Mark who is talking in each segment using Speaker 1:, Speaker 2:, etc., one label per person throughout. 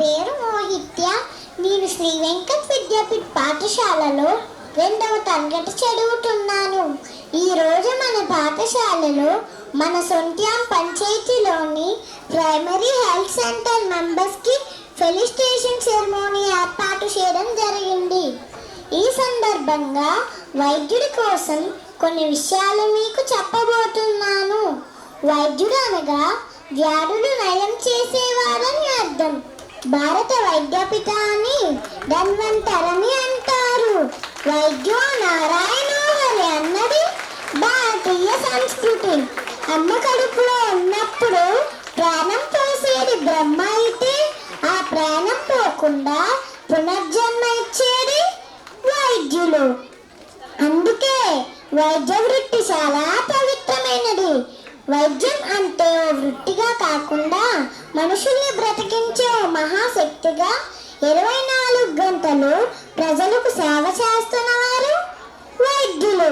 Speaker 1: పేరు మోహిత్య. నేను శ్రీ వెంకట్ విద్యాపీఠ్ పాఠశాలలో రెండవ తరగతి చదువుతున్నాను. ఈరోజు మన పాఠశాలలో మన సొంత్యాం పంచాయతీలోని ప్రైమరీ హెల్త్ సెంటర్ మెంబర్స్కి ఫెలిస్టేషన్ సెరమోనీ ఏర్పాటు చేయడం జరిగింది. ఈ సందర్భంగా వైద్యుడి కోసం కొన్ని విషయాలు మీకు చెప్పబోతున్నాను. వైద్యుడు అనగా వ్యాధులు నయం చేసేవారని అర్థం. భారత వైద్యపిత అని ధన్వంతరని అంటారు. వైద్యో నారాయణ అన్నది భారతీయ సంస్కృతి. అమ్మ కడుపులో ఉన్నప్పుడు ప్రాణం పోసేది బ్రహ్మ అయితే ఆ ప్రాణం పోకుండా పునర్జన్మ ఇచ్చేది వైద్యులు. అందుకే వైద్య వృత్తి చాలా పవిత్రమైనది. వైద్యం అంటే ఓ వృత్తిగా కాకుండా మనుషుల్ని బ్రతికించే ఓ మహాశక్తిగా ఇరవై నాలుగు గంటలు ప్రజలకు సేవ చేస్తున్న వారు వైద్యులు.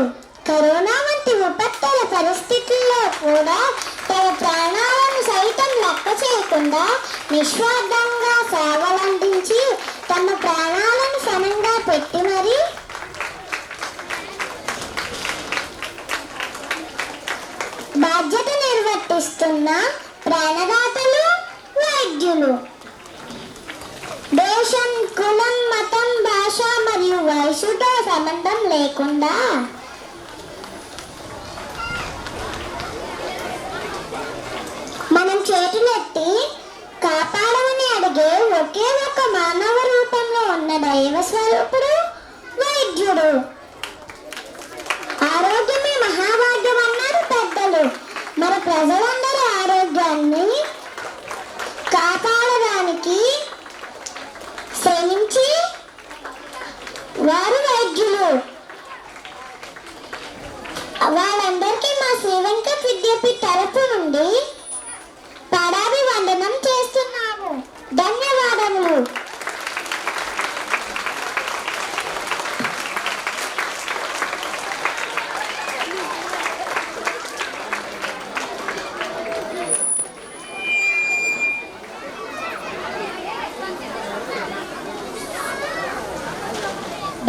Speaker 1: కరోనా వంటి విపత్తుల పరిస్థితుల్లో కూడా తమ ప్రాణాలను సైతం లెక్క చేయకుండా నిస్వార్థంగా సేవలందించి తమ ప్రాణాలను సమంగా పెట్టి మరి బాధ్యత నిర్వర్తిస్తున్న ప్రాణదాతలు వైద్యులు. దేశం కులం మతం భాష మరియు వయసుతో సంబంధం లేకుండా మనం చేతులెత్తి కాపాడమని అడిగే ఒకే ఒక మానవ రూపంలో ఉన్న దైవ స్వరూపుడు వైద్యుడు. ఆరోగ్య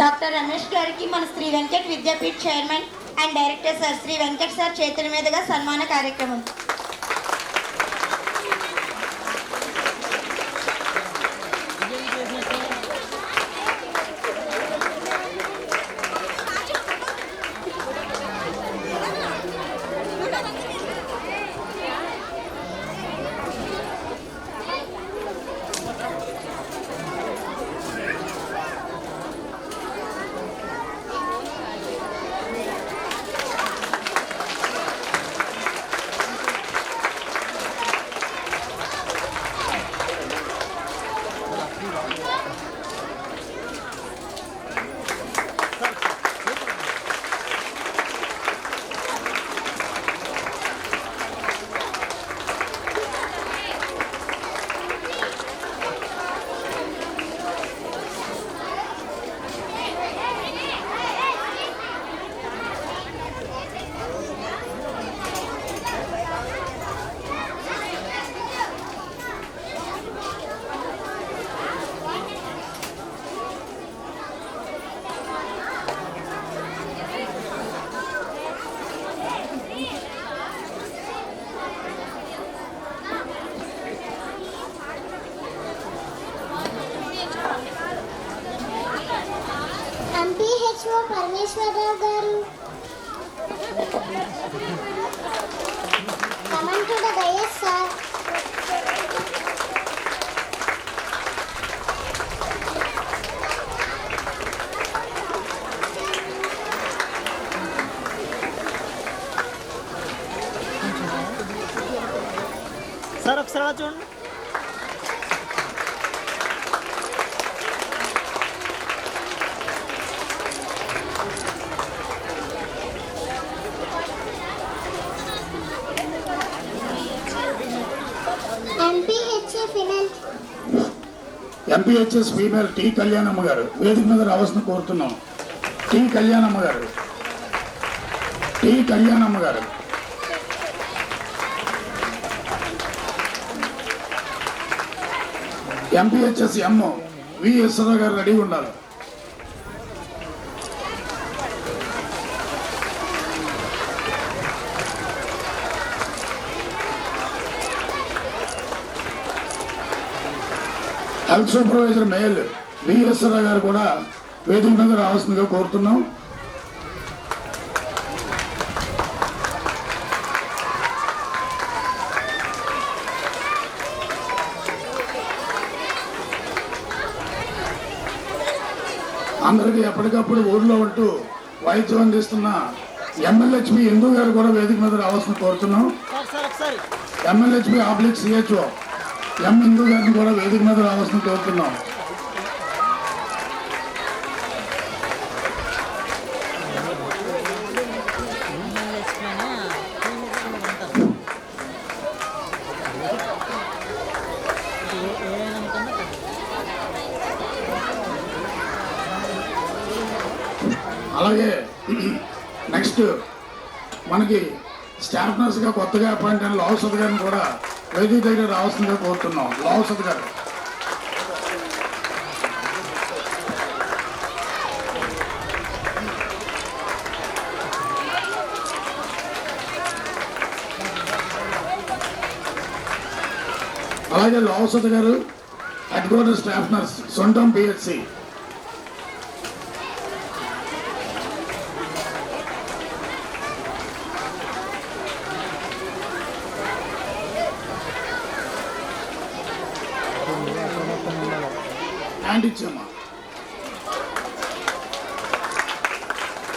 Speaker 2: డాక్టర్ రమేష్ గారికి మన Shri Venkat Vidyapeeth chairman and director sir Shri Venkat sir చేతుల మీదుగా సన్మాన కార్యక్రమం.
Speaker 1: ఎంపీహెచ్ఓ పరమేశ్వరరావు గారు కమంటుడ దయస్ సార్
Speaker 3: సార్ ఒకసారి అలా చూడండి
Speaker 4: ఎంపీహెచ్ఎస్ ఫీమేల్ టి కళ్యాణమ్మ గారు వేదిక మీద రావాల్సిన కోరుతున్నాం టి కళ్యాణమ్మ గారు టి కళ్యాణమ్మ గారు ఎంపీహెచ్ఎస్ ఎం వి ఈశ్వరరావు గారు రెడీ ఉండాలి హెల్త్ సూపర్వైజర్ మేల్ ఈశ్వరరావు గారు కూడా వేదిక మీద రావాల్సిందిగా కోరుతున్నాం. అందరికీ ఎప్పటికప్పుడు ఊర్లో ఉంటూ వైద్యం అందిస్తున్న ఎమ్మెల్యేహెచ్పి హిందూ గారు కూడా వేదిక మీద రావాల్సిన కోరుతున్నాం. M L H P oblique C H O M Hindu గారిని కూడా వేదిక మీద రావాల్సిన కోరుతున్నాం. అలాగే నెక్స్ట్ మనకి స్టాఫ్ నర్స్గా కొత్తగా అపాయింట్ అయిన లావసత్ గారిని కూడా వేదిక దగ్గర రావాల్సిందిగా కోరుతున్నాం. లావసత్ గారు. అలాగే లావసత్ గారు హెడ్ క్వార్టర్ స్టాఫ్ నర్స్ సొంతం పిహెచ్సి. హ్యాండ్ ఇచ్చామా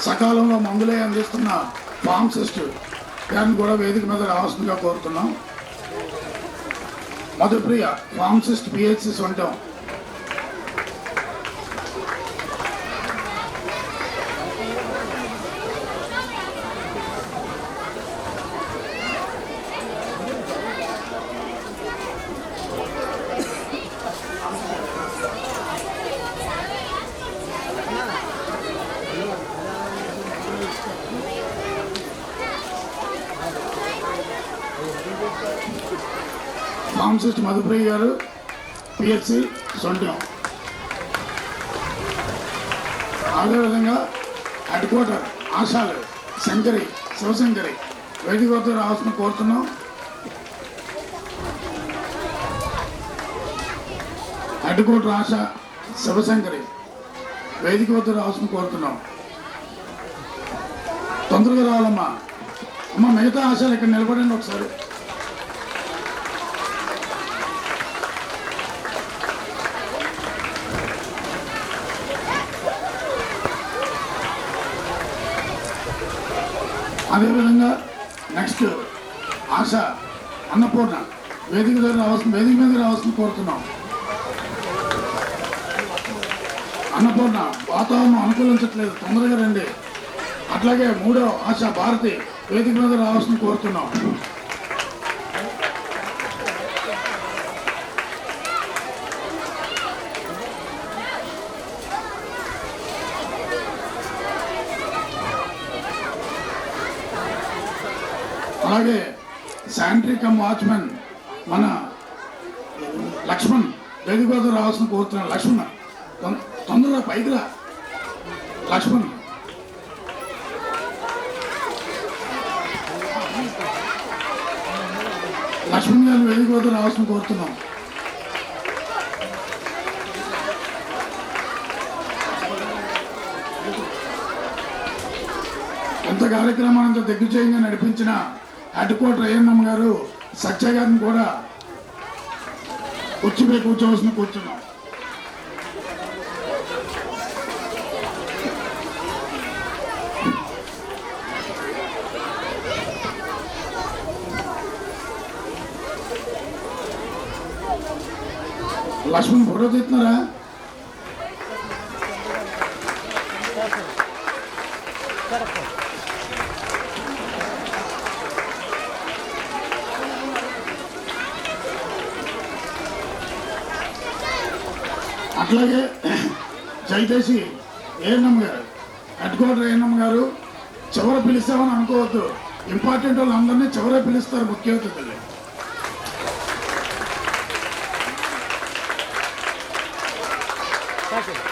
Speaker 4: సకాలంలో మందులే అందిస్తున్న ఫార్మసిస్ట్ గారిని కూడా వేదిక మీద రావాల్సిందిగా కోరుతున్నాం. Madhupriya pharmacist PHC Sontyam pharmacist Madhupriya garu PSC Sontyam. అదేవిధంగా హెడ్ క్వార్టర్ ఆశాలు శంకరి శివశంకరి వేదిక వద్ద రావాల్సిన కోరుతున్నాం. హెడ్ క్వార్టర్ ఆశ శివశంకరి వేదిక వద్ద రావాల్సిన కోరుతున్నాం. తొందరగా రావాలమ్మా. అమ్మ మిగతా ఆశలు ఇక్కడ నిలబడండి ఒకసారి. అదేవిధంగా నెక్స్ట్ ఆశ అన్నపూర్ణ వేదిక దగ్గర రావాల్సిన వేదిక మీద రావాల్సిన కోరుతున్నాం. అన్నపూర్ణ వాతావరణం అనుకూలించట్లేదు తొందరగా రండి. అట్లాగే మూడో ఆశ భారతి వేదిక మీద రావాల్సిన కోరుతున్నాం. అలాగే శానిటరీ కమ్ వాచ్మెన్ మన లక్ష్మణ్ వేదిక రావాల్సిన కోరుతున్నాను లక్ష్మణ్. తొందరగా పైకిరా లక్ష్మణ్. లక్ష్మణ్ గారు వేదిక రావాల్సిన కోరుతున్నాం. ఎంత కార్యక్రమాన్ని దిగ్విజయంగా నడిపించిన హెడ్ క్వార్టర్ ఏఎన్ఎం గారు సత్య గారిని కూడా కూర్చుపై కూర్చోవలసిన కూర్చున్నాం. లక్ష్మణ్ ఫోటో తీస్తున్నారా? అట్లాగే దయచేసి ఏఎన్ఎం గారు హెడ్కోటర్ ఏఎన్ఎం గారు చివర పిలుస్తామని అనుకోవద్దు ఇంపార్టెంట్ వాళ్ళు అందరినీ చివరే పిలుస్తారు ముఖ్య అతిథులు
Speaker 3: Thank you.